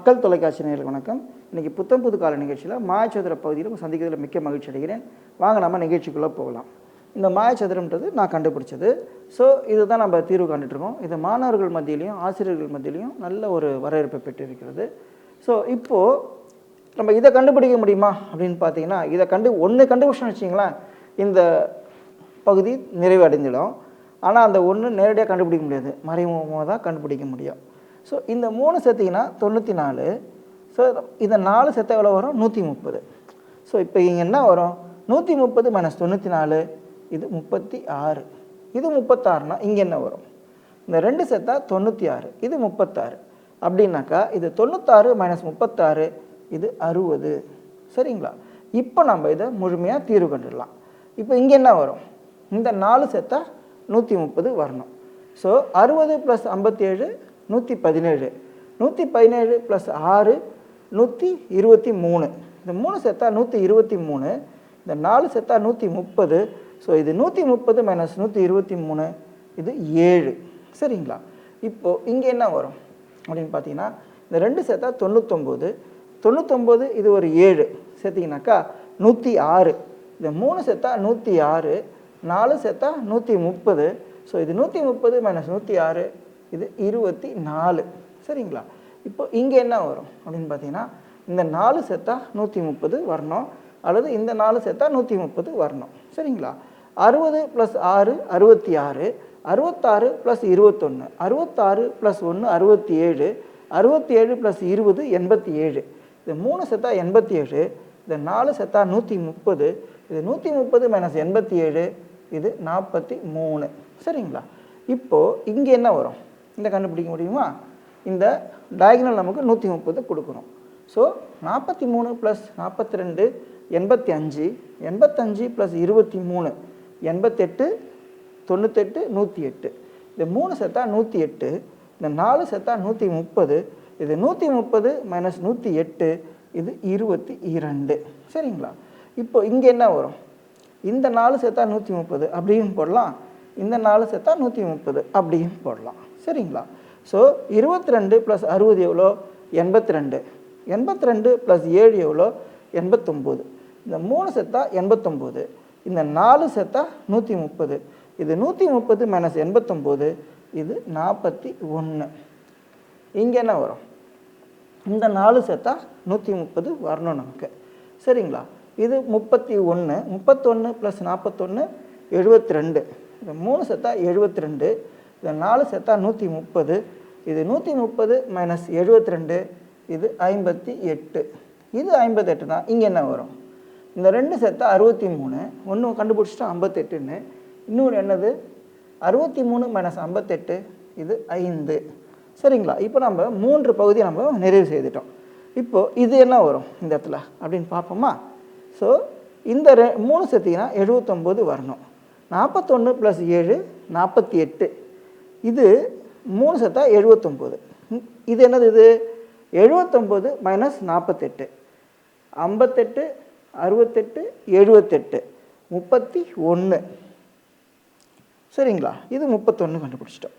மக்கள் தொலைக்காட்சி நேயர்களுக்கு வணக்கம். இன்றைக்கி புத்தம் புது கால நிகழ்ச்சியில் மாயச்சதுர பகுதியில் சந்திக்கிறதுல மிக்க மகிழ்ச்சி அடைகிறேன். வாங்க நம்ம நிகழ்ச்சிக்குள்ளே போகலாம். இந்த மாயச்சதுரம்ன்றது நான் கண்டுபிடிச்சது. ஸோ இதுதான் நம்ம தீர்வு காண்டுட்ருக்கோம் இது மாணவர்கள் மத்தியிலையும் ஆசிரியர்கள் மத்தியிலையும் நல்ல ஒரு வரவேற்பை பெற்றிருக்கிறது. ஸோ இப்போது நம்ம இதை கண்டுபிடிக்க முடியுமா அப்படின்னு பார்த்தீங்கன்னா இதை கண்டு ஒன்று கண்டுபிடிச்சோன்னு வச்சிங்களேன் இந்த பகுதி நிறைவடைந்துடும் ஆனால் அந்த ஒன்று நேரடியாக கண்டுபிடிக்க முடியாது. மறைமுகமாக தான் கண்டுபிடிக்க முடியும். ஸோ இந்த மூணு சேர்த்திங்கன்னா தொண்ணூற்றி நாலு ஸோ இந்த நாலு சேர்த்த எவ்வளோ வரும்? நூற்றி முப்பது ஸோ இப்போ இங்கே என்ன வரும்? நூற்றி முப்பது மைனஸ் தொண்ணூற்றி நாலு இது முப்பத்தி ஆறு இது முப்பத்தாறுனா இங்கே என்ன வரும்? இந்த ரெண்டு சேர்த்தா தொண்ணூற்றி ஆறு இது முப்பத்தாறு. அப்படின்னாக்கா இது தொண்ணூத்தாறு மைனஸ் முப்பத்தாறு இது அறுபது. சரிங்களா? இப்போ நம்ம இதை முழுமையாக தீர்வு கண்டுடலாம் இப்போ இங்கே என்ன வரும்? இந்த நாலு சேர்த்தா நூற்றி முப்பது வரணும். ஸோ அறுபது ப்ளஸ் ஐம்பத்தேழு நூற்றி பதினேழு. நூற்றி பதினேழு ப்ளஸ் ஆறு நூற்றி இருபத்தி மூணு. இந்த மூணு செத்தா நூற்றி இருபத்தி மூணு. இந்த நாலு செத்தா நூற்றி முப்பது. ஸோ இது நூற்றி முப்பது மைனஸ் நூற்றி இருபத்தி மூணு இது ஏழு. சரிங்களா? இப்போது இங்கே என்ன வரும்? அப்படின்னு பார்த்தீங்கன்னா இந்த ரெண்டு சேர்த்தா தொண்ணூத்தொம்பது. தொண்ணூத்தொம்பது இது ஒரு ஏழு. சேர்த்திங்கனாக்கா நூற்றி ஆறு. இந்த மூணு சேர்த்தா நூற்றி ஆறு நாலு சேர்த்தா நூற்றி முப்பது. ஸோ இது நூற்றி முப்பது மைனஸ் நூற்றி ஆறு இது இருபத்தி நாலு. சரிங்களா? இப்போ இங்கே என்ன வரும் அப்படின்னு பார்த்தீங்கன்னா இந்த நாலு சேர்த்தா நூற்றி முப்பது வரணும் அல்லது இந்த நாலு சேர்த்தா நூற்றி முப்பது வரணும். சரிங்களா? அறுபது ப்ளஸ் ஆறு அறுபத்தி ஆறு அறுபத்தாறு ப்ளஸ் இருபத்தொன்று அறுபத்தாறு ப்ளஸ் ஒன்று அறுபத்தி ஏழு அறுபத்தி ஏழு ப்ளஸ் இருபது எண்பத்தி ஏழு. இது மூணு செத்தா எண்பத்தி ஏழு இது நாலு செத்தா நூற்றி முப்பது இது நூற்றி முப்பது மைனஸ் எண்பத்தி ஏழு இது நாற்பத்தி மூணு. சரிங்களா? இப்போது இங்கே என்ன வரும்? இந்த கண்டுபிடிக்க முடியுமா? இந்த டயக்னல் நமக்கு நூற்றி முப்பது கொடுக்கணும். ஸோ நாற்பத்தி மூணு ப்ளஸ் நாற்பத்தி ரெண்டு எண்பத்தி அஞ்சு எண்பத்தஞ்சு ப்ளஸ் இருபத்தி மூணு எண்பத்தெட்டு தொண்ணூத்தெட்டு நூற்றி எட்டு இந்த மூணு செத்தா நூற்றி எட்டு இந்த நாலு செத்தா நூற்றி முப்பது இது நூற்றி முப்பது மைனஸ் நூற்றி எட்டு இது இருபத்தி இரண்டு சரிங்களா? இப்போ இங்கே என்ன வரும்? இந்த நாலு செத்தா நூற்றி முப்பது அப்படியும் போடலாம். இந்த நாலு செத்தா நூற்றி முப்பது அப்படியும் போடலாம். சரிங்களா? ஸோ இருபத்தி ரெண்டு ப்ளஸ் அறுபது எவ்வளோ? எண்பத்தி ரெண்டு எண்பத்தி ரெண்டு ப்ளஸ் ஏழு எவ்வளோ? எண்பத்தொம்போது. இந்த மூணு செத்தா எண்பத்தொம்போது. இந்த நாலு செத்தா நூற்றி முப்பது இது நூற்றி முப்பது மைனஸ் எண்பத்தொம்போது இது நாற்பத்தி ஒன்று இங்கே என்ன வரும்? இந்த நாலு செத்தா நூற்றி முப்பது வரணும் நமக்கு. சரிங்களா? இது முப்பத்தி ஒன்று முப்பத்தொன்று ப்ளஸ் நாற்பத்தொன்று எழுபத்தி ரெண்டு இந்த மூணு செத்தா எழுபத்தி ரெண்டு இந்த நாலு சேர்த்தா நூற்றி முப்பது. இது நூற்றி முப்பது மைனஸ் எழுபத்தி ரெண்டு இது ஐம்பத்தி எட்டு. இது ஐம்பத்தெட்டுனா இங்கே என்ன வரும்? இந்த ரெண்டு சேர்த்தா அறுபத்தி மூணு ஒன்று கண்டுபிடிச்சிட்டா ஐம்பத்தெட்டுன்னு. இன்னொன்று என்னது? அறுபத்தி மூணு மைனஸ் ஐம்பத்தெட்டு இது ஐந்து. சரிங்களா? இப்போ நம்ம மூன்று பகுதியை நம்ம நிறைவு செய்துட்டோம். இப்போது இது என்ன வரும் இந்த இடத்துல? அப்படின்னு பார்ப்போமா? ஸோ இந்த ரெ மூணு சேர்த்திங்கன்னா எழுபத்தொம்போது வரணும். நாற்பத்தொன்று ப்ளஸ் ஏழு நாற்பத்தி எட்டு. இது மூணு செத்தா எழுபத்தொம்போது இது என்னது இது? எழுபத்தொம்போது மைனஸ் நாற்பத்தெட்டு. ஐம்பத்தெட்டு அறுபத்தெட்டு எழுபத்தெட்டு முப்பத்தி ஒன்று சரிங்களா? இது முப்பத்தொன்று கண்டுபிடிச்சிட்டோம்.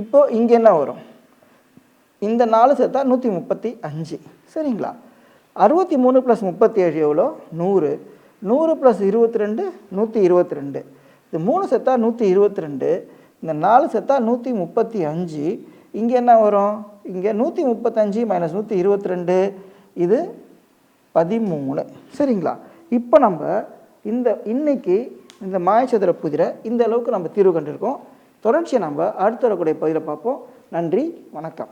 இப்போது இங்கே என்ன வரும்? இந்த நாலு சேர்த்தா நூற்றி முப்பத்தி அஞ்சு. சரிங்களா? அறுபத்தி மூணு ப்ளஸ் முப்பத்தி ஏழு எவ்வளோ? நூறு. நூறு ப்ளஸ் இருபத்தி ரெண்டு நூற்றி இருபத்தி ரெண்டு. இது மூணு செத்தா நூற்றி இருபத்தி ரெண்டு. இந்த நாலு செத்தா நூற்றி முப்பத்தி அஞ்சு. இங்கே என்ன வரும்? இங்கே நூற்றி முப்பத்தஞ்சு மைனஸ் நூற்றி இருபத்தி ரெண்டு இது பதிமூணு. சரிங்களா? இப்போ நம்ம இந்த இன்னைக்கு இந்த மாயச்சதுர புதிரை இந்த அளவுக்கு நம்ம தீர்வு கண்டிருக்கோம். தொடர்ச்சியை நம்ம அடுத்த வரக்கூடிய பகுதியில் பார்ப்போம். நன்றி வணக்கம்.